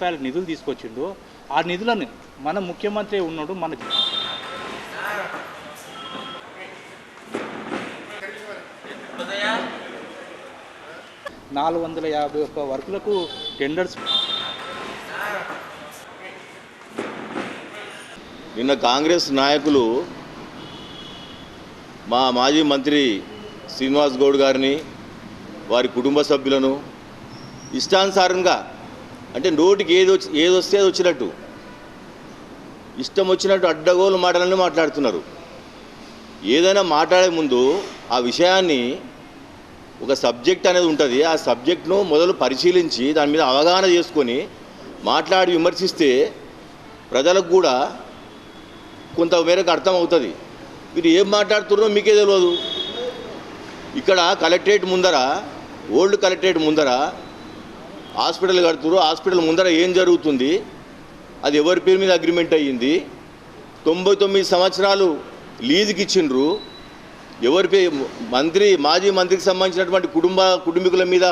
రూపాయల నిధులు తీసుకొచ్చిండు. ఆ నిధులను మన ముఖ్యమంత్రి ఉన్నాడు మన నాలుగు వందల యాభై ఒక్క వర్కులకు టెండర్స్. నిన్న కాంగ్రెస్ నాయకులు మా మాజీ మంత్రి శ్రీనివాస్ గౌడ్ గారిని వారి కుటుంబ సభ్యులను ఇష్టానుసారంగా అంటే నోటికి ఏది వచ్చి ఏది వస్తే అది వచ్చినట్టు. ఇష్టం వచ్చినట్టు అడ్డగోలు మాటలన్నీ మాట్లాడుతున్నారు. ఏదైనా మాట్లాడే ముందు ఆ విషయాన్ని ఒక సబ్జెక్ట్ అనేది ఉంటుంది. ఆ సబ్జెక్ట్ను మొదలు పరిశీలించి దాని మీద అవగాహన చేసుకొని మాట్లాడి విమర్శిస్తే ప్రజలకు కూడా కొంత మేరకు అర్థం అవుతుంది మీరు ఏం మాట్లాడుతున్నారో మీకే తెలియదు ఇక్కడ కలెక్టరేట్ ముందర ఓల్డ్ కలెక్టరేట్ ముందర హాస్పిటల్ కడుతురు హాస్పిటల్ ముందర ఏం జరుగుతుంది? అది ఎవరి పేరు మీద అగ్రిమెంట్ అయ్యింది? తొంభై తొమ్మిది సంవత్సరాలు లీజుకి ఇచ్చిండ్రు. ఎవరి పేరు మంత్రి మాజీ మంత్రికి సంబంధించినటువంటి కుటుంబ కుటుంబీకుల మీద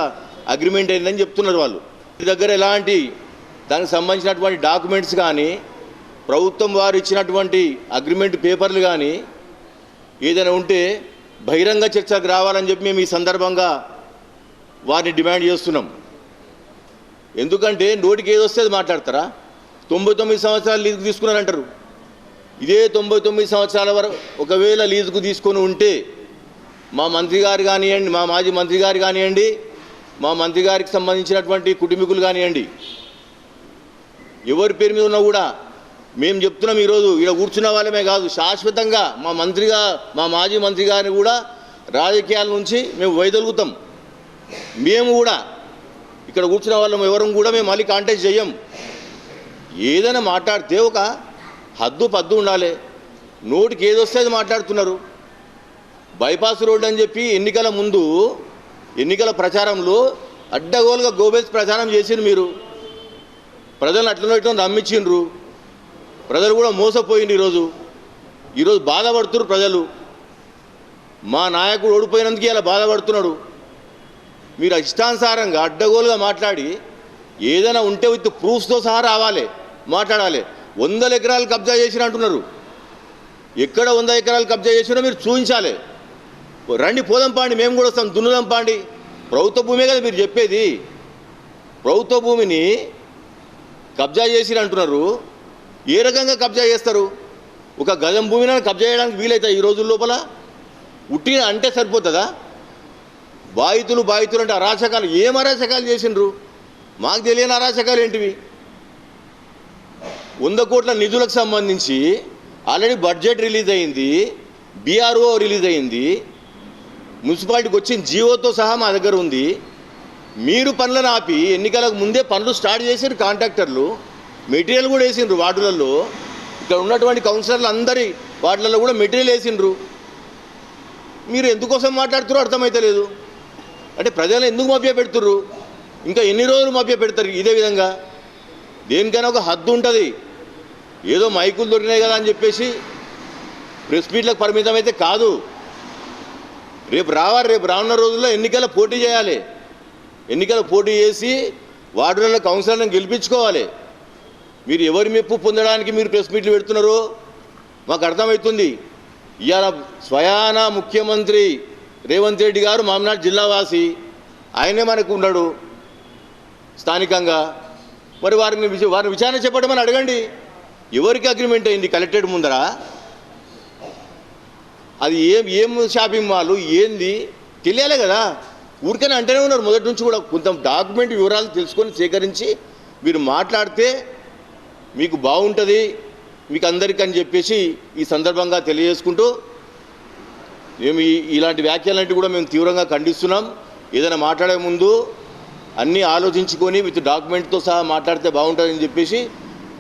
అగ్రిమెంట్ అయిందని చెప్తున్నారు వాళ్ళు. మీ దగ్గర ఎలాంటి దానికి సంబంధించినటువంటి డాక్యుమెంట్స్ కానీ ప్రభుత్వం వారు ఇచ్చినటువంటి అగ్రిమెంట్ పేపర్లు కానీ ఏదైనా ఉంటే బహిరంగ చర్చకు రావాలని చెప్పి మేము ఈ సందర్భంగా వారిని డిమాండ్ చేస్తున్నాం. ఎందుకంటే నోటికి ఏది వస్తే అది మాట్లాడతారా? తొంభై తొమ్మిది సంవత్సరాలు లీజుకు తీసుకున్నారంటారు. ఇదే తొంభై తొమ్మిది సంవత్సరాల వరకు ఒకవేళ లీజుకు తీసుకొని ఉంటే మా మంత్రి గారు కానివ్వండి మా మాజీ మంత్రి గారు కానివ్వండి మా మంత్రి గారికి సంబంధించినటువంటి కుటుంబీకులు కానివ్వండి ఎవరి పేరు మీద ఉన్నా కూడా మేము చెప్తున్నాం ఈరోజు ఇలా కూర్చున్న వాళ్ళమే కాదు శాశ్వతంగా మా మంత్రిగా మా మాజీ మంత్రి గారిని కూడా రాజకీయాల నుంచి మేము వైదొలుగుతాం. మేము కూడా ఇక్కడ కూర్చున్న వాళ్ళం ఎవరం కూడా మేము మళ్ళీ కాంటాక్ట్ చేయం ఏదైనా మాట్లాడితే ఒక హద్దు పద్దు ఉండాలి. నోటికి ఏది వస్తే అది మాట్లాడుతున్నారు. బైపాస్ రోడ్ అని చెప్పి ఎన్నికల ముందు ఎన్నికల ప్రచారంలో అడ్డగోలుగా గోబెల్స్ ప్రచారం చేసిండ్రు మీరు. ప్రజలను అట్లనో ఇట్లా నమ్మించిండ్రు. ప్రజలు కూడా మోసపోయింది ఈరోజు. ఈరోజు బాధపడుతున్నారు ప్రజలు. మా నాయకుడు ఓడిపోయినందుకు ఇలా బాధపడుతున్నాడు. మీరు ఇష్టానుసారంగా అడ్డగోలుగా మాట్లాడి ఏదైనా ఉంటే విత్ ప్రూఫ్స్తో సహా రావాలి మాట్లాడాలి. వందల ఎకరాలు కబ్జా చేసిన అంటున్నారు. ఎక్కడ వంద ఎకరాలు కబ్జా చేసినా మీరు చూపించాలి. రండి పోదాం పాండి మేము కూడా వస్తాం దున్నుదాం పాండి. ప్రభుత్వ భూమే కదా మీరు చెప్పేది. ప్రభుత్వ భూమిని కబ్జా చేసిరు అంటున్నారు. ఏ రకంగా కబ్జా చేస్తారు? ఒక గజం భూమిని కబ్జా చేయడానికి వీలవుతాయి ఈ రోజుల లోపల? ఉట్టిన అంటే సరిపోతుందా? బాధితులు బాధితులు అంటే అరాచకాలు. ఏం అరాచకాలు చేసిండ్రు? మాకు తెలియని అరాచకాలు ఏంటివి? వంద కోట్ల నిధులకు సంబంధించి ఆల్రెడీ బడ్జెట్ రిలీజ్ అయింది బీఆర్ఓ రిలీజ్ అయింది మున్సిపాలిటీకి వచ్చిన జీవోతో సహా మా దగ్గర ఉంది. మీరు పనులను ఆపి ఎన్నికలకు ముందే పనులు స్టార్ట్ చేసారు కాంట్రాక్టర్లు. మెటీరియల్ కూడా వేసిండ్రు వార్డులలో. ఇక్కడ ఉన్నటువంటి కౌన్సిలర్లు అందరి వార్డులలో కూడా మెటీరియల్ వేసిండ్రు. మీరు ఎందుకోసం మాట్లాడుతారో అర్థమైతే లేదు అంటే ప్రజలు ఎందుకు మభ్య పెడుతుర్రు? ఇంకా ఎన్ని రోజులు మభ్య పెడతారు ఇదే విధంగా? దేనికైనా ఒక హద్దు ఉంటుంది. ఏదో మైకులు దొరికినాయి కదా అని చెప్పేసి ప్రెస్ మీట్లకు పరిమితం అయితే కాదు. రేపు రావాలి రేపు రానున్న రోజుల్లో ఎన్నికల పోటీ చేయాలి. ఎన్నికల పోటీ చేసి వార్డులలో కౌన్సిలర్లను గెలిపించుకోవాలి. మీరు ఎవరి మెప్పు పొందడానికి మీరు ప్రెస్ మీట్లు పెడుతున్నారో మాకు అర్థమవుతుంది. ఇవాళ స్వయాన ముఖ్యమంత్రి రేవంత్ రెడ్డి గారు మామనాడు జిల్లావాసి ఆయనే మనకు ఉన్నాడు స్థానికంగా. మరి వారిని వారిని విచారణ చెప్పడమని అడగండి. ఎవరికి అగ్రిమెంట్ అయింది కలెక్టరేట్ ముందర? అది ఏం ఏం షాపింగ్ మాల్ ఏంది? తెలియాలి కదా. ఊరికనే అంటేనే ఉన్నారు మొదటి నుంచి కూడా. కొంత డాక్యుమెంట్ వివరాలు తెలుసుకొని సేకరించి మీరు మాట్లాడితే మీకు బాగుంటుంది మీకు అందరికీ అని చెప్పేసి ఈ సందర్భంగా తెలియజేసుకుంటూ మేము ఇలాంటి వ్యాఖ్యలన్నిటి కూడా మేము తీవ్రంగా ఖండిస్తున్నాం. ఏదైనా మాట్లాడే ముందు అన్నీ ఆలోచించుకొని విత్ డాక్యుమెంట్తో సహా మాట్లాడితే బాగుంటుందని చెప్పేసి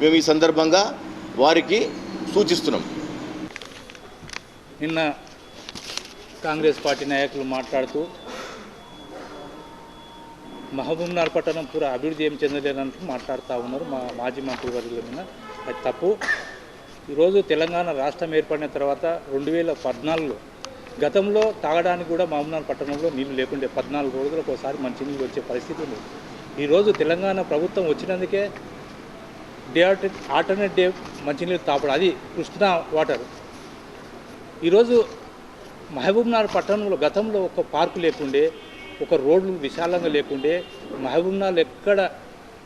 మేము ఈ సందర్భంగా వారికి సూచిస్తున్నాం. నిన్న కాంగ్రెస్ పార్టీ నాయకులు మాట్లాడుతూ మహబూబ్నగర్ పట్టణం పూర అభివృద్ధి ఏం చెందలేదంటూ మాట్లాడుతూ ఉన్నారు మా మాజీ మంత్రి వర్గుల మీద. అది తప్పు. ఈరోజు తెలంగాణ రాష్ట్రం ఏర్పడిన తర్వాత రెండు వేల పద్నాలుగులో గతంలో తాగడానికి కూడా మామూలు పట్టణంలో నీళ్ళు లేకుండే పద్నాలుగు రోజులకు ఒకసారి మంచినీళ్ళు వచ్చే పరిస్థితి ఉంది. ఈరోజు తెలంగాణ ప్రభుత్వం వచ్చినందుకే డే ఆల్టర్నేట్ డే మంచినీళ్ళు తాపడం అది కృష్ణా వాటర్. ఈరోజు మహబూబ్నగర్ పట్టణంలో గతంలో ఒక పార్కు లేకుండే ఒక రోడ్లు విశాలంగా లేకుండే మహబూబ్నగర్ ఎక్కడ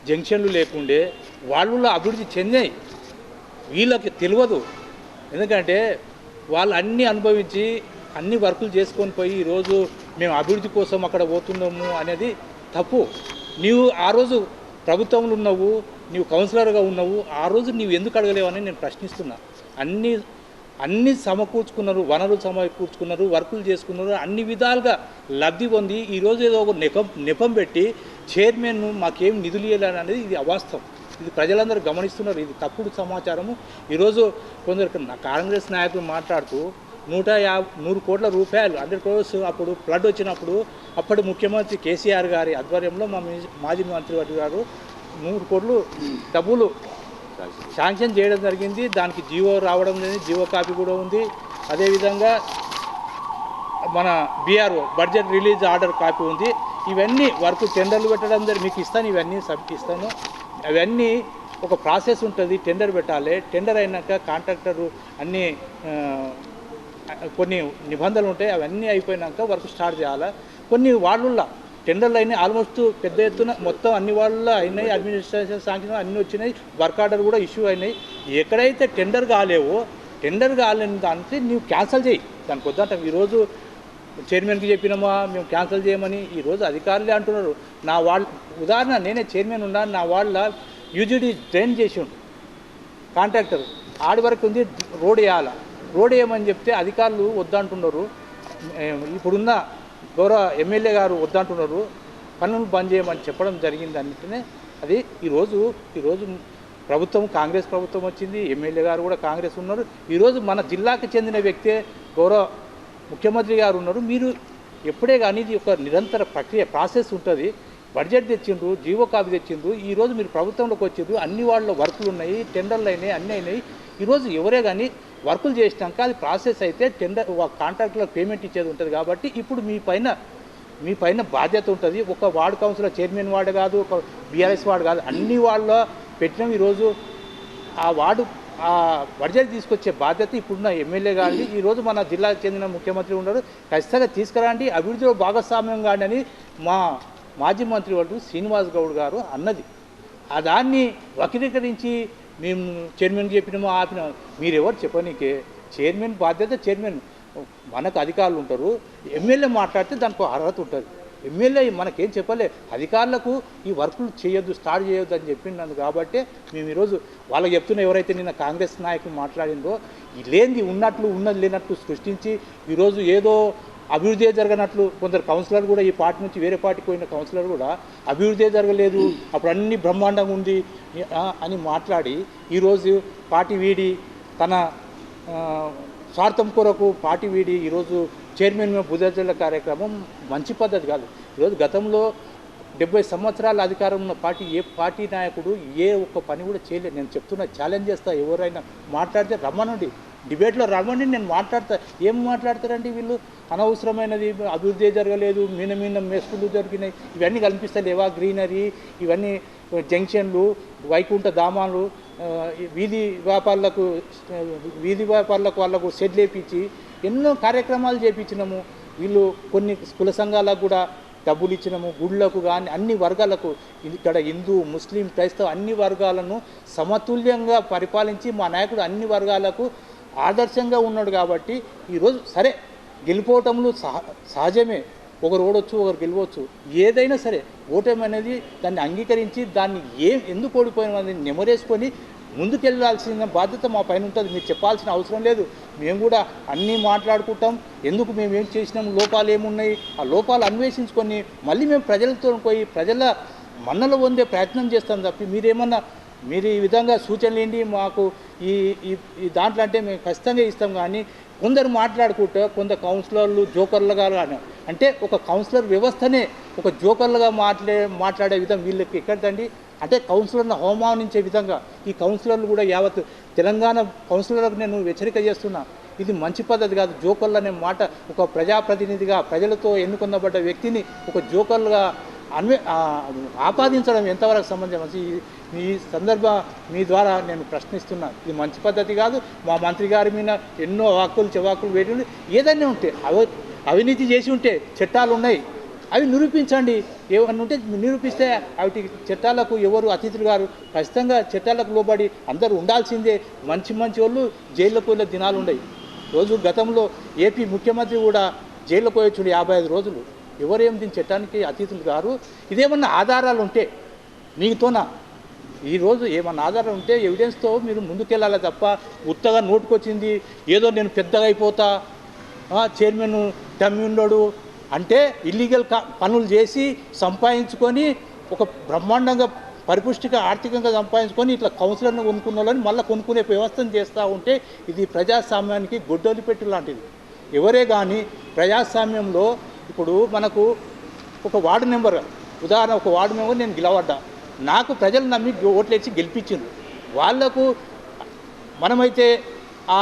జంక్షన్లు లేకుండే వాళ్ళు అభివృద్ధి చెందాయి. వీళ్ళకి తెలియదు ఎందుకంటే వాళ్ళు అన్నీ అనుభవించి అన్ని వర్కులు చేసుకొని పోయి ఈరోజు మేము అభివృద్ధి కోసం అక్కడ పోతున్నాము అనేది తప్పు. నీవు ఆ రోజు ప్రభుత్వంలో ఉన్నావు నీవు కౌన్సిలర్గా ఉన్నావు ఆ రోజు నీవు ఎందుకు అడగలేవని నేను ప్రశ్నిస్తున్నా. అన్ని అన్ని సమకూర్చుకున్నారు వనరులు సమకూర్చుకున్నారు వర్కులు చేసుకున్నారు అన్ని విధాలుగా లబ్ధి పొంది ఈరోజు ఏదో ఒక నెపం నెపం పెట్టి చైర్మన్ మాకేం నిధులు ఇవ్వాలని అనేది ఇది అవాస్తవం. ఇది ప్రజలందరూ గమనిస్తున్నారు. ఇది తప్పుడు సమాచారము. ఈరోజు కొందరు నా కాంగ్రెస్ నాయకులు మాట్లాడుతూ నూట యాభై నూరు కోట్ల రూపాయలు. హండ్రెడ్ క్రోర్స్ అప్పుడు ఫ్లడ్ వచ్చినప్పుడు అప్పటి ముఖ్యమంత్రి కేసీఆర్ గారి ఆధ్వర్యంలో మా మాజీ మంత్రి గారు నూరు కోట్లు డబ్బులు శాంక్షన్ చేయడం జరిగింది. దానికి జీవో రావడం జరిగింది జీవో కాపీ కూడా ఉంది. అదేవిధంగా మన BRO budget release order copy ఉంది. ఇవన్నీ వర్క్ టెండర్లు పెట్టడం జరిగి మీకు ఇస్తాను. ఇవన్నీ సబ్ ఇస్తాను. అవన్నీ ఒక ప్రాసెస్ ఉంటుంది. టెండర్ పెట్టాలి. టెండర్ అయినాక కాంట్రాక్టరు అన్నీ కొన్ని నిబంధనలు ఉంటాయి అవన్నీ అయిపోయినాక వర్క్ స్టార్ట్ చేయాలి? కొన్ని వాళ్ళల్లో టెండర్లు అయినాయి ఆల్మోస్ట్ పెద్ద ఎత్తున మొత్తం అన్ని వాళ్ళ అయినాయి అడ్మినిస్ట్రేషన్ సాంక్షన్ అన్నీ వచ్చినాయి వర్క్ ఆర్డర్ కూడా ఇష్యూ అయినాయి. ఎక్కడైతే టెండర్ కాలేవో టెండర్ కాలేని దానికి నువ్వు క్యాన్సిల్ చేయి. దానికి వద్దంట ఈరోజు చైర్మన్కి చెప్పినామా మేము క్యాన్సిల్ చేయమని? ఈరోజు అధికారులే అంటున్నారు. నా వాళ్ళ ఉదాహరణ నేనే చైర్మన్ ఉన్నాను నా వాళ్ళ యూజీడీ డ్రైన్ చేసి ఉండు కాంట్రాక్టర్ ఆడి వరకు ఉంది రోడ్ వేయాలి? రోడ్ వేయమని చెప్తే అధికారులు వద్దంటున్నారు. ఇప్పుడున్న గౌరవ ఎమ్మెల్యే గారు వద్దంటున్నారు. పనులు బంద్ చేయమని చెప్పడం జరిగింది అన్నింటినే అది ఈరోజు ఈరోజు ప్రభుత్వం కాంగ్రెస్ ప్రభుత్వం వచ్చింది ఎమ్మెల్యే గారు కూడా కాంగ్రెస్ ఉన్నారు. ఈరోజు మన జిల్లాకు చెందిన వ్యక్తే గౌరవ ముఖ్యమంత్రి గారు ఉన్నారు. మీరు ఎప్పుడే కానీ ఇది ఒక నిరంతర ప్రక్రియ ప్రాసెస్ ఉంటుంది. బడ్జెట్ తెచ్చిండ్రు జీవో కాపీ తెచ్చిండ్రు. ఈరోజు మీరు ప్రభుత్వంలోకి వచ్చిండ్రు అన్ని వాళ్ళ వర్కులు ఉన్నాయి టెండర్లు అయినాయి అన్నీ అయినాయి. ఈరోజు ఎవరే కానీ వర్కులు చేసినాక అది ప్రాసెస్ అయితే టెండర్ కాంట్రాక్ట్లో పేమెంట్ ఇచ్చేది ఉంటుంది కాబట్టి ఇప్పుడు మీ పైన మీ పైన బాధ్యత ఉంటుంది. ఒక వార్డు కౌన్సిలర్ చైర్మన్ వార్డు కాదు ఒక బీఆర్ఎస్ వార్డు కాదు అన్ని వాళ్ళ పెట్టినాం ఈరోజు. ఆ వార్డు ఆ బడ్జెట్ తీసుకొచ్చే బాధ్యత ఇప్పుడున్న ఎమ్మెల్యే గారిని ఈరోజు మన జిల్లాకు చెందిన ముఖ్యమంత్రి ఉన్నారు. ఖచ్చితంగా తీసుకురండి. అభివృద్ధిలో భాగస్వామ్యం కాండి అని మా మాజీ మంత్రి వాళ్ళు శ్రీనివాస్ గౌడ్ గారు అన్నది. ఆ దాన్ని వక్రీకరించి మేము చైర్మన్ చెప్పినామో ఆపినాం మీరెవరు చెప్పనీకే? చైర్మన్ బాధ్యత చైర్మన్. మనకు అధికారులు ఉంటారు. ఎమ్మెల్యే మాట్లాడితే దానికి అర్హత ఉంటుంది. ఎమ్మెల్యే మనకేం చెప్పలే. అధికారులకు ఈ వర్కులు చేయొద్దు స్టార్ట్ చేయొద్దు అని చెప్పిండు కాబట్టి మేము ఈరోజు వాళ్ళకి చెప్తున్న ఎవరైతే నిన్న కాంగ్రెస్ నాయకులు మాట్లాడిందో లేనిది ఉన్నట్లు ఉన్నది లేనట్లు సృష్టించి ఈరోజు ఏదో అభివృద్ధి జరగనట్లు కొందరు కౌన్సిలర్ కూడా ఈ పార్టీ నుంచి వేరే పార్టీకి పోయిన కౌన్సిలర్ కూడా అభివృద్ధి జరగలేదు అప్పుడు అన్ని బ్రహ్మాండంగా ఉంది అని మాట్లాడి ఈరోజు పార్టీ వీడి తన స్వార్థం కొరకు పార్టీ వీడి ఈరోజు చైర్మన్ బుధజల కార్యక్రమం మంచి పద్ధతి కాదు. ఈరోజు గతంలో డెబ్బై సంవత్సరాల అధికారం ఉన్న పార్టీ ఏ పార్టీ నాయకుడు ఏ ఒక్క పని కూడా చేయలేదు. నేను చెప్తున్నా ఛాలెంజ్ చేస్తా ఎవరైనా మాట్లాడితే రమ్మనండి. డిబేట్లో రమ్మండి నేను మాట్లాడతా. ఏం మాట్లాడతారండి వీళ్ళు? అనవసరమైనది అభివృద్ధి జరగలేదు మీన మీన మెస్కులు జరిగినాయి ఇవన్నీ కనిపిస్తలేవా గ్రీనరీ ఇవన్నీ జంక్షన్లు వైకుంఠ ధామాలు వీధి వ్యాపారులకు వీధి వ్యాపారులకు వాళ్ళకు షెడ్ లేపించి ఎన్నో కార్యక్రమాలు చేపించినాము. వీళ్ళు కొన్ని కుల సంఘాలకు కూడా డబ్బులు ఇచ్చినాము. గుళ్ళకు కానీ అన్ని వర్గాలకు. ఇక్కడ హిందూ ముస్లిం క్రైస్తవ అన్ని వర్గాలను సమతుల్యంగా పరిపాలించి మా నాయకుడు అన్ని వర్గాలకు ఆదర్శంగా ఉన్నాడు కాబట్టి ఈరోజు సరే గెలిపోవటంలో సహ సహజమే. ఒకరు ఓడొచ్చు ఒకరు గెలవచ్చు. ఏదైనా సరే ఓటమి అనేది దాన్ని అంగీకరించి దాన్ని ఏం ఎందుకు ఓడిపోయినది నెమరేసుకొని ముందుకెళ్ళాల్సిన బాధ్యత మా పైన ఉంటుంది. మీరు చెప్పాల్సిన అవసరం లేదు. మేము కూడా అన్నీ మాట్లాడుకుంటాం. ఎందుకు మేము ఏం చేసినాం? లోపాలు ఏమున్నాయి? ఆ లోపాలు అన్వేషించుకొని మళ్ళీ మేము ప్రజలతో పోయి ప్రజల మన్నలు పొందే ప్రయత్నం చేస్తాం తప్పి మీరేమన్నా మీరు ఈ విధంగా సూచనలు ఏంటి? మాకు ఈ ఈ దాంట్లో అంటే మేము ఖచ్చితంగా ఇస్తాం కానీ కొందరు మాట్లాడుకుంటే కొందరు కౌన్సిలర్లు జోకర్లుగా కానీ అంటే ఒక కౌన్సిలర్ వ్యవస్థనే ఒక జోకర్లుగా మాట్లాడే మాట్లాడే విధం వీళ్ళకి ఎక్కడదండి? అంటే కౌన్సిలర్ను అవమానించే విధంగా ఈ కౌన్సిలర్లు కూడా యావత్ తెలంగాణ కౌన్సిలర్లకు నేను హెచ్చరిక చేస్తున్నా. ఇది మంచి పద్ధతి కాదు. జోకర్లు అనే మాట ఒక ప్రజాప్రతినిధిగా ప్రజలతో ఎన్నుకొనబడ్డ వ్యక్తిని ఒక జోకర్లుగా అన్వే ఆపాదించడం ఎంతవరకు సంబంధం? ఈ ఈ సందర్భ మీ ద్వారా నేను ప్రశ్నిస్తున్నాను ఇది మంచి పద్ధతి కాదు. మా మంత్రి గారి మీద ఎన్నో వాక్కులు చెవాకులు వేటి ఏదైనా ఉంటే అవ అవినీతి చేసి ఉంటే చట్టాలు ఉన్నాయి అవి నిరూపించండి. ఏమన్నా ఉంటే నిరూపిస్తే వాటి చట్టాలకు ఎవరు అతిథులు గారు? ఖచ్చితంగా చట్టాలకు లోబడి అందరూ ఉండాల్సిందే. మంచి మంచి వాళ్ళు జైల్లోకి వెళ్ళే దినాలు ఉన్నాయి రోజు గతంలో ఏపీ ముఖ్యమంత్రి కూడా జైల్లోకి పోయొచ్చుడు యాభై ఐదు రోజులు. ఎవరేం దీని చట్టానికి అతిథులు గారు ఇదేమన్నా ఆధారాలు ఉంటే మీతోనా ఈరోజు ఏమన్నా ఆధారం ఉంటే ఎవిడెన్స్తో మీరు ముందుకెళ్ళాలి తప్ప ఉత్తగా నోటుకొచ్చింది ఏదో నేను పెద్దగా అయిపోతా ఆ, చైర్మన్ టమ్యుండోడు అంటే ఇల్లీగల్ పనులు చేసి సంపాదించుకొని ఒక బ్రహ్మాండంగా పరిపుష్టిగా ఆర్థికంగా సంపాదించుకొని ఇట్లా కౌన్సిలర్ను కొనుక్కున్న వాళ్ళని మళ్ళీ కొనుక్కునే వ్యవస్థను చేస్తూ ఉంటే ఇది ప్రజాస్వామ్యానికి గొడ్డలి పెట్టు లాంటిది. ఎవరే కానీ ప్రజాస్వామ్యంలో ఇప్పుడు మనకు ఒక వార్డు నెంబర్ ఉదాహరణ ఒక వార్డు మెంబర్ నేను గెలవడ్డా. నాకు ప్రజలు నమ్మి ఓట్లేసి గెలిపించింది వాళ్ళకు మనమైతే ఆ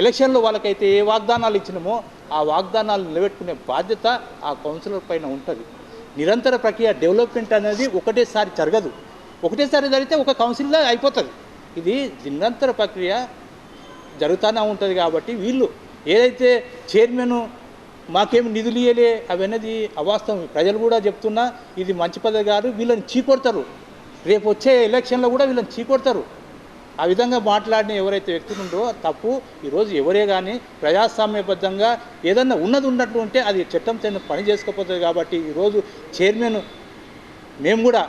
ఎలక్షన్లో వాళ్ళకైతే ఏ వాగ్దానాలు ఇచ్చినామో ఆ వాగ్దానాలు నిలబెట్టుకునే బాధ్యత ఆ కౌన్సిలర్ పైన ఉంటుంది. నిరంతర ప్రక్రియ డెవలప్మెంట్ అనేది ఒకటేసారి జరగదు. ఒకటేసారి జరిగితే ఒక కౌన్సిల్లో అయిపోతుంది. ఇది నిరంతర ప్రక్రియ జరుగుతూనే ఉంటుంది కాబట్టి వీళ్ళు ఏదైతే చైర్మన్ మాకేమి నిధులు ఇయ్యలే అవన్నది అవాస్తవం. ప్రజలు కూడా చెప్తున్నా ఇది మంచి పద్ధతి కాదు వీళ్ళని చీకొడతారు. రేపు వచ్చే ఎలక్షన్లో కూడా వీళ్ళని చీకొడతారు. ఆ విధంగా మాట్లాడిన ఎవరైతే వ్యక్తులు ఉండో తప్పు ఈరోజు ఎవరే కానీ ప్రజాస్వామ్యబద్ధంగా ఏదన్నా ఉన్నది ఉన్నట్టు ఉంటే అది చట్టం తన పని చేసుకోకపోతుంది కాబట్టి ఈరోజు చైర్మన్ మేము కూడా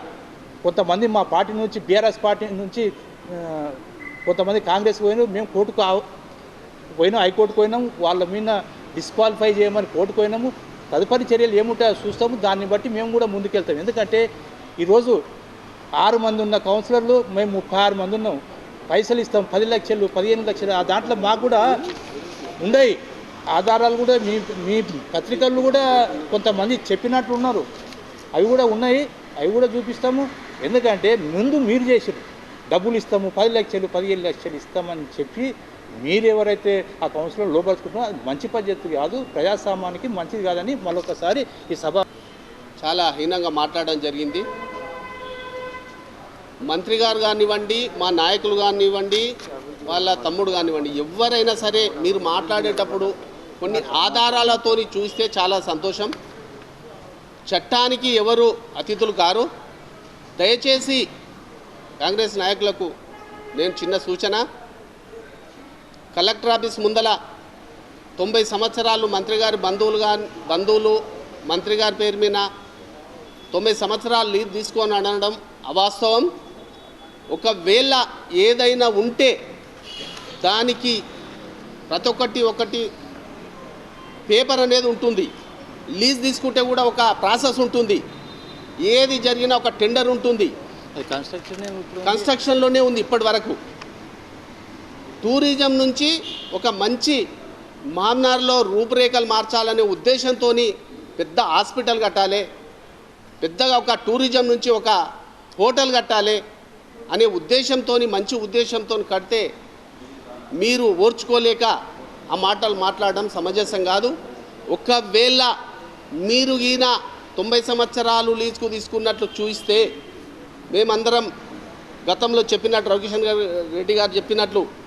కొంతమంది మా పార్టీ నుంచి బీఆర్ఎస్ పార్టీ నుంచి కొంతమంది కాంగ్రెస్ పోయినారు మేము కోర్టుకు పోయినా పోయినాం హైకోర్టుకు పోయినాం వాళ్ళ మీద డిస్క్వాలిఫై చేయమని కోర్టుకు పోయినాము తదుపరి చర్యలు ఏముంటాయో చూస్తాము. దాన్ని బట్టి మేము కూడా ముందుకెళ్తాం. ఎందుకంటే ఈరోజు ఆరు మంది ఉన్న కౌన్సిలర్లు మేము ముప్పై ఆరు మంది ఉన్నాం. పైసలు ఇస్తాం. పది లక్షలు పదిహేను లక్షలు. ఆ దాంట్లో మాకు కూడా ఉండయి ఆధారాలు కూడా మీ మీ పత్రికలు కూడా కొంతమంది చెప్పినట్లు ఉన్నారు. అవి కూడా ఉన్నాయి. అవి కూడా చూపిస్తాము. ఎందుకంటే ముందు మీరు చేసారు డబ్బులు ఇస్తాము. పది లక్షలు పదిహేను లక్షలు ఇస్తామని చెప్పి మీరెవరైతే ఆ కౌన్సిలర్ లోపరుచుకుంటున్నారో అది మంచి పద్ధతి కాదు ప్రజాస్వామానికి మంచిది కాదని మరొకసారి ఈ సభ చాలా హీనంగా మాట్లాడడం జరిగింది. మంత్రి గారు కానివ్వండి మా నాయకులు కానివ్వండి వాళ్ళ తమ్ముడు కానివ్వండి ఎవరైనా సరే మీరు మాట్లాడేటప్పుడు కొన్ని ఆధారాలతోని చూస్తే చాలా సంతోషం. చట్టానికి ఎవరు అతిథులు కారు. దయచేసి కాంగ్రెస్ నాయకులకు నేను చిన్న సూచన కలెక్టర్ ఆఫీస్ ముందల తొంభై సంవత్సరాలు మంత్రి గారి బంధువులుగా బంధువులు మంత్రి గారి పేరు మీద తొంభై సంవత్సరాలు లీడ్ తీసుకొని అనడం అవాస్తవం. ఒకవేళ ఏదైనా ఉంటే దానికి ప్రతి ఒక్కటి ఒకటి పేపర్ అనేది ఉంటుంది. లీజ్ తీసుకుంటే కూడా ఒక ప్రాసెస్ ఉంటుంది. ఏది జరిగినా ఒక టెండర్ ఉంటుంది. కన్స్ట్రక్షన్ కన్స్ట్రక్షన్లోనే ఉంది ఇప్పటి వరకు. టూరిజం నుంచి ఒక మంచి మామ్నార్లో రూపురేఖలు మార్చాలనే ఉద్దేశంతో పెద్ద హాస్పిటల్ కట్టాలి పెద్దగా ఒక టూరిజం నుంచి ఒక హోటల్ కట్టాలి అనే ఉద్దేశంతో మంచి ఉద్దేశంతో కడితే మీరు ఓర్చుకోలేక ఆ మాటలు మాట్లాడడం సమంజసం కాదు. ఒకవేళ మీరు ఈయన తొంభై సంవత్సరాలు లీజుకు తీసుకున్నట్లు చూస్తే మేమందరం గతంలో చెప్పినట్టు రవికిషన్ గారు రెడ్డి గారు చెప్పినట్లు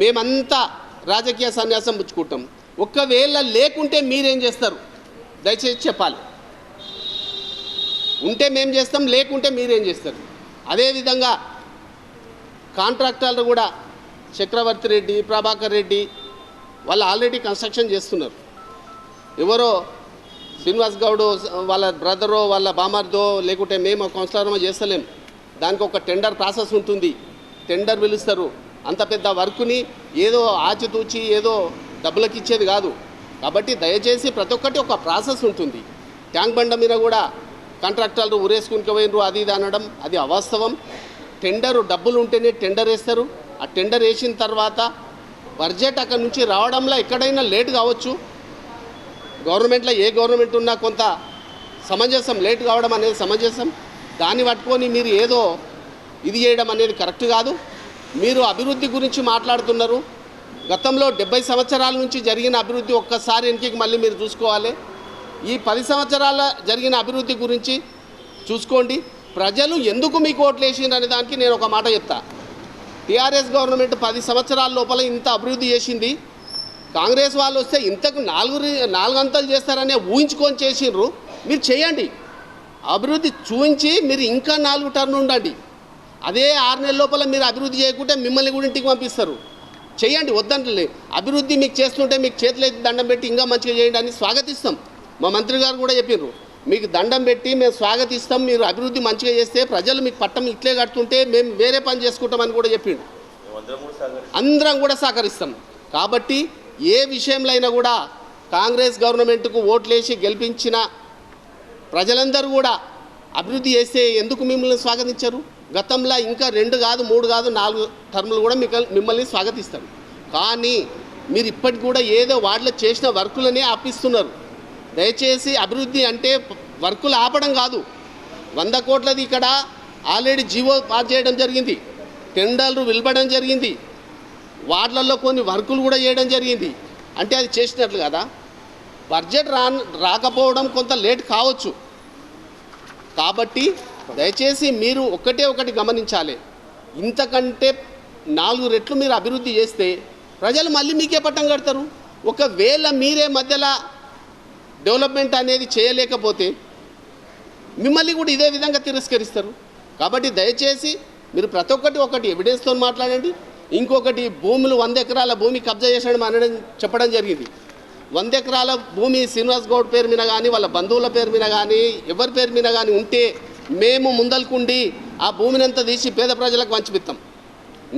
మేమంతా రాజకీయ సన్యాసం పుచ్చుకుంటాం. ఒకవేళ లేకుంటే మీరేం చేస్తారు? దయచేసి చెప్పాలి. ఉంటే మేం చేస్తాం లేకుంటే మీరేం చేస్తారు? అదేవిధంగా కాంట్రాక్టర్లు కూడా చక్రవర్తి రెడ్డి ప్రభాకర్ రెడ్డి వాళ్ళు ఆల్రెడీ కన్స్ట్రక్షన్ చేస్తున్నారు. ఎవరో శ్రీనివాస్ గౌడ్ వాళ్ళ బ్రదరో వాళ్ళ బామర్దో లేకుంటే మేము కౌన్సిలర్మో చేస్తలేం. దానికి ఒక టెండర్ ప్రాసెస్ ఉంటుంది. టెండర్ పిలుస్తారు. అంత పెద్ద వర్క్ని ఏదో ఆచితూచి ఏదో డబ్బులకు ఇచ్చేది కాదు. కాబట్టి దయచేసి ప్రతి ఒక్కటి ఒక ప్రాసెస్ ఉంటుంది. ట్యాంక్ బండ మీద కూడా కాంట్రాక్టర్లు ఉరేసుకుని పోయినరు అది ఇది అనడం అది అవాస్తవం. టెండరు డబ్బులు ఉంటేనే టెండర్ వేస్తారు. ఆ టెండర్ వేసిన తర్వాత బడ్జెట్ అక్కడ నుంచి రావడంలో ఎక్కడైనా లేట్ కావచ్చు. గవర్నమెంట్లో ఏ గవర్నమెంట్ ఉన్నా కొంత సమంజసం లేట్ కావడం అనేది సమంజసం. దాన్ని పట్టుకొని మీరు ఏదో ఇది చేయడం అనేది కరెక్ట్ కాదు. మీరు అభివృద్ధి గురించి మాట్లాడుతున్నారు. గతంలో డెబ్బై సంవత్సరాల నుంచి జరిగిన అభివృద్ధి ఒక్కసారి వెనక్కి మళ్ళీ మీరు చూసుకోవాలి. ఈ పది సంవత్సరాల జరిగిన అభివృద్ధి గురించి చూసుకోండి. ప్రజలు ఎందుకు మీకు ఓట్లు వేసిండ్రు అనే దానికి నేను ఒక మాట చెప్తా. టీఆర్ఎస్ గవర్నమెంట్ పది సంవత్సరాల లోపల ఇంత అభివృద్ధి చేసింది. కాంగ్రెస్ వాళ్ళు వస్తే ఇంతకు నాలుగు నాలుగంతలు నాలుగు చేస్తారనే ఊహించుకొని చేసిండ్రు. మీరు చేయండి. అభివృద్ధి చూపించి మీరు ఇంకా నాలుగు టర్న్ ఉండండి. అదే ఆరు నెలల లోపల మీరు అభివృద్ధి చేయకుంటే మిమ్మల్ని కూడా ఇంటికి పంపిస్తారు. చేయండి వద్దంటలే. అభివృద్ధి మీకు చేస్తుంటే మీకు చేతులు దండం పెట్టి ఇంకా మంచిగా చేయండి అని స్వాగతిస్తాం. మా మంత్రి గారు కూడా చెప్పిండ్రు మీకు దండం పెట్టి మేము స్వాగతిస్తాం మీరు అభివృద్ధి మంచిగా చేస్తే ప్రజలు మీకు పట్టం ఇట్లే కడుతుంటే మేము వేరే పని చేసుకుంటామని కూడా చెప్పిండు. అందరం కూడా సహకరిస్తాం. కాబట్టి ఏ విషయంలో అయినా కూడా కాంగ్రెస్ గవర్నమెంట్కు ఓట్లేసి గెలిపించిన ప్రజలందరూ కూడా అభివృద్ధి చేస్తే ఎందుకు మిమ్మల్ని స్వాగతించరు? గతంలో ఇంకా రెండు కాదు మూడు కాదు నాలుగు టర్ములు కూడా మీకు మిమ్మల్ని స్వాగతిస్తారు కానీ మీరు ఇప్పటికి కూడా ఏదో వాటిలో చేసిన వర్కులనే ఆపిస్తున్నారు. దయచేసి అభివృద్ధి అంటే వర్కులు ఆపడం కాదు. వంద కోట్లది ఇక్కడ ఆల్రెడీ జీవో పాస్ చేయడం జరిగింది. టెండర్లు విలపడం జరిగింది. వార్డులలో కొన్ని వర్కులు కూడా చేయడం జరిగింది. అంటే అది చేసినట్లు కదా. బడ్జెట్ రా రాకపోవడం కొంత లేట్ కావచ్చు. కాబట్టి దయచేసి మీరు ఒకటే ఒకటి గమనించాలి. ఇంతకంటే నాలుగు రెట్లు మీరు అభివృద్ధి చేస్తే ప్రజలు మళ్ళీ మీకే పట్టం కడతారు. ఒకవేళ మీరే మధ్యలో డెవలప్మెంట్ అనేది చేయలేకపోతే మిమ్మల్ని కూడా ఇదే విధంగా తిరస్కరిస్తారు. కాబట్టి దయచేసి మీరు ప్రతి ఒక్కటి ఒకటి ఎవిడెన్స్తో మాట్లాడండి. ఇంకొకటి భూములు వంద ఎకరాల భూమి కబ్జా చేసాడు అనడం చెప్పడం జరిగింది. వంద ఎకరాల భూమి శ్రీనివాస్ గౌడ్ పేరు మీద కానీ వాళ్ళ బంధువుల పేరు మీద కానీ ఎవరి పేరు మీద కానీ ఉంటే మేము ముందలుకుండి ఆ భూమిని అంతా తీసి పేద ప్రజలకు పంచిపిస్తాం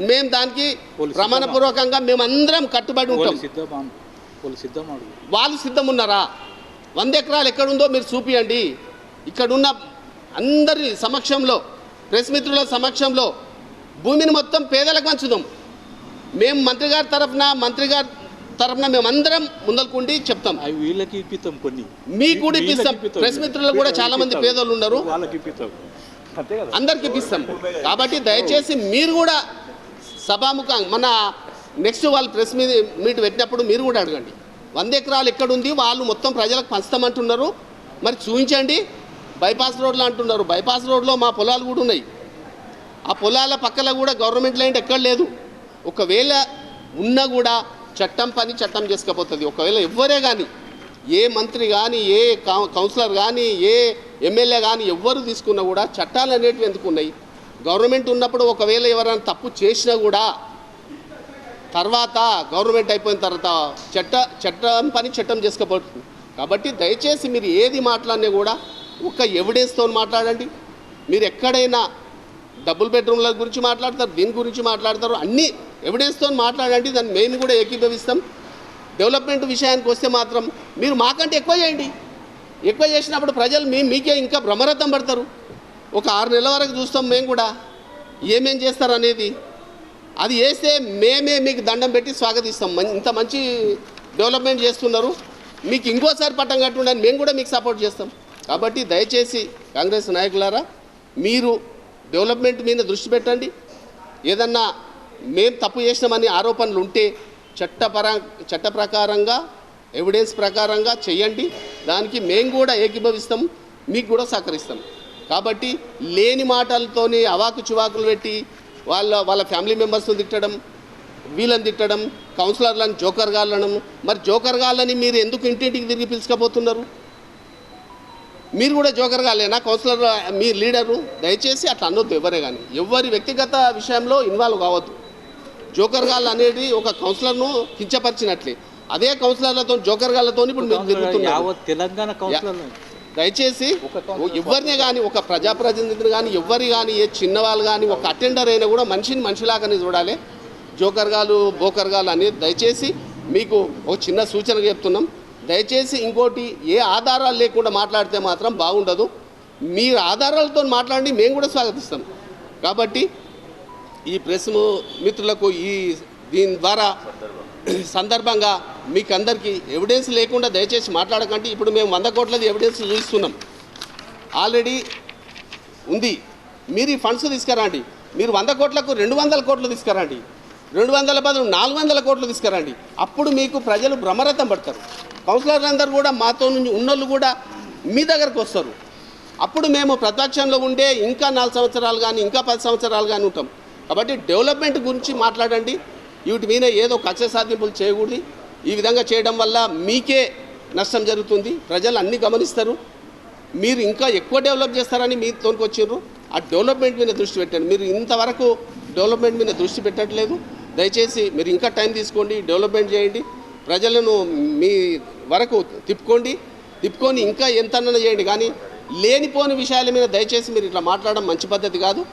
మేము దానికి ప్రమాణపూర్వకంగా మేమందరం కట్టుబడి ఉంటాం. వాళ్ళు సిద్ధం ఉన్నారా వంద ఎకరాలు ఎక్కడుందో మీరు చూపియండి. ఇక్కడున్న అందరి సమక్షంలో ప్రెస్ మిత్రుల సమక్షంలో భూమిని మొత్తం పేదలకు పంచుదాం. మేము మంత్రి గారి తరఫున మంత్రి గారి తరఫున మేమందరం ముందలుకుండి చెప్తాం. అవి వీళ్ళకి ఇప్పిస్తాం కొన్ని. మీకు కూడా ఇప్పిస్తాం. ప్రెస్ మిత్రులు కూడా చాలా మంది. పేదోళ్ళు ఉన్నారు. వాళ్ళకి ఇప్పిస్తాం. అందరికి ఇప్పిస్తాం. కాబట్టి దయచేసి మీరు కూడా సభాముఖం మన నెక్స్ట్ వాళ్ళు ప్రెస్ మీద మీట్ పెట్టినప్పుడు మీరు కూడా అడగండి. వంద ఎకరాలు ఎక్కడుంది? వాళ్ళు మొత్తం ప్రజలకు పంచుతామంటున్నారు. మరి చూపించండి. బైపాస్ రోడ్లు అంటున్నారు. బైపాస్ రోడ్లో మా పొలాలు కూడా ఉన్నాయి. ఆ పొలాల పక్కల కూడా గవర్నమెంట్ ల్యాండ్ ఎక్కడ లేదు. ఒకవేళ ఉన్నా కూడా చట్టం పని చట్టం చేసుకపోతుంది ఒకవేళ ఎవ్వరే కానీ ఏ మంత్రి కానీ ఏ కౌ- కౌన్సిలర్ కానీ ఏ ఎమ్మెల్యే కానీ ఎవ్వరు తీసుకున్నా కూడా చట్టాలు అనేటివి ఎందుకు ఉన్నాయి? గవర్నమెంట్ ఉన్నప్పుడు ఒకవేళ ఎవరైనా తప్పు చేసినా కూడా తర్వాత గవర్నమెంట్ అయిపోయిన తర్వాత చట్ట చట్టం పని చట్టం చేసుకోబడుతుంది కాబట్టి దయచేసి మీరు ఏది మాట్లాడినా కూడా ఒక ఎవిడెన్స్తో మాట్లాడండి. మీరు ఎక్కడైనా డబుల్ బెడ్రూమ్ల గురించి మాట్లాడతారు దీని గురించి మాట్లాడతారు అన్ని ఎవిడెన్స్తో మాట్లాడండి దాన్ని మేము కూడా ఏకీభవిస్తాం. డెవలప్మెంట్ విషయానికి వస్తే మాత్రం మీరు మాకంటే ఎక్కువ చేయండి. ఎక్కువ చేసినప్పుడు ప్రజలు మీ మీకే ఇంకా భ్రమరథం పడతారు. ఒక ఆరు నెలల వరకు చూస్తాం మేము కూడా. ఏమేం చేస్తారు అనేది. అది వేస్తే మేమే మీకు దండం పెట్టి స్వాగతిస్తాం. ఇంత మంచి డెవలప్మెంట్ చేస్తున్నారు. మీకు ఇంకోసారి పట్టం కట్టుండని మేము కూడా మీకు సపోర్ట్ చేస్తాం. కాబట్టి దయచేసి కాంగ్రెస్ నాయకులారా మీరు డెవలప్మెంట్ మీద దృష్టి పెట్టండి. ఏదన్నా మేము తప్పు చేసినామని ఆరోపణలు ఉంటే చట్టపర చట్ట ప్రకారంగా ఎవిడెన్స్ ప్రకారంగా చేయండి దానికి మేము కూడా ఏకీభవిస్తాం మీకు కూడా సహకరిస్తాం. కాబట్టి లేని మాటలతోనే అవాకు చివాకులు పెట్టి వాళ్ళ వాళ్ళ ఫ్యామిలీ మెంబర్స్ని తిట్టడం వీళ్ళని తిట్టడం కౌన్సిలర్లను జోకర్ గాళ్ళను మరి జోకర్ గాళ్ళని మీరు ఎందుకు ఇంటింటికి తిరిగి పిలుచుకపోతున్నారు? మీరు కూడా జోకర్ గాలేనా కౌన్సిలర్ మీ లీడరు? దయచేసి అట్లా అనొద్దు ఎవరే కానీ ఎవరి వ్యక్తిగత విషయంలో ఇన్వాల్వ్ కావద్దు. జోకర్ గాళ్ళు అనేది ఒక కౌన్సిలర్ను కించపరిచినట్లే. అదే కౌన్సిలర్లతో జోకర్ గాళ్ళతో ఇప్పుడు తెలంగాణ కౌన్సిలర్ దయచేసి ఎవరిని కానీ ఒక ప్రజాప్రతినిధిని కానీ ఎవరి కానీ ఏ చిన్నవాళ్ళు కానీ ఒక అటెండర్ అయినా కూడా మనిషిని మనిషిలాగానే చూడాలి. జోకర్ గాలు బోకర్ గాలు అనేది దయచేసి మీకు ఒక చిన్న సూచన చెప్తున్నాం. దయచేసి ఇంకోటి ఏ ఆధారాలు లేకుండా మాట్లాడితే మాత్రం బాగుండదు. మీరు ఆధారాలతో మాట్లాడి మేము కూడా స్వాగతిస్తాం. కాబట్టి ఈ ప్రెస్ మిత్రులకు ఈ దీని ద్వారా సందర్భంగా మీకు అందరికీ ఎవిడెన్స్ లేకుండా దయచేసి మాట్లాడకండి. ఇప్పుడు మేము వంద కోట్లది ఎవిడెన్స్ చూపిస్తున్నాం ఆల్రెడీ ఉంది. మీరు ఈ ఫండ్స్ తీసుకురండి. మీరు వంద కోట్లకు రెండు వందల కోట్లు తీసుకురండి. రెండు వందల బదులు నాలుగు వందల కోట్లు తీసుకురండి. అప్పుడు మీకు ప్రజలు భ్రమరథం పడతారు. కౌన్సిలర్లు అందరూ కూడా మాతో నుంచి ఉన్నోళ్ళు కూడా మీ దగ్గరకు వస్తారు. అప్పుడు మేము ప్రతిపక్షంలో ఉండే ఇంకా నాలుగు సంవత్సరాలు కానీ ఇంకా పది సంవత్సరాలు కానీ ఉంటాం. కాబట్టి డెవలప్మెంట్ గురించి మాట్లాడండి. వీటి మీద ఏదో కక్ష సాధింపులు చేయకూడదు. ఈ విధంగా చేయడం వల్ల మీకే నష్టం జరుగుతుంది. ప్రజలు అన్నీ గమనిస్తారు. మీరు ఇంకా ఎక్కువ డెవలప్ చేస్తారని మీతోనికి వచ్చిర్రు. ఆ డెవలప్మెంట్ మీద దృష్టి పెట్టండి. మీరు ఇంతవరకు డెవలప్మెంట్ మీద దృష్టి పెట్టట్లేదు. దయచేసి మీరు ఇంకా టైం తీసుకోండి. డెవలప్మెంట్ చేయండి. ప్రజలను మీ వరకు తిప్పుకోండి. తిప్పుకొని ఇంకా ఎంతనన్నా చేయండి. కానీ లేనిపోని విషయాల మీద దయచేసి మీరు ఇట్లా మాట్లాడడం మంచి పద్ధతి కాదు.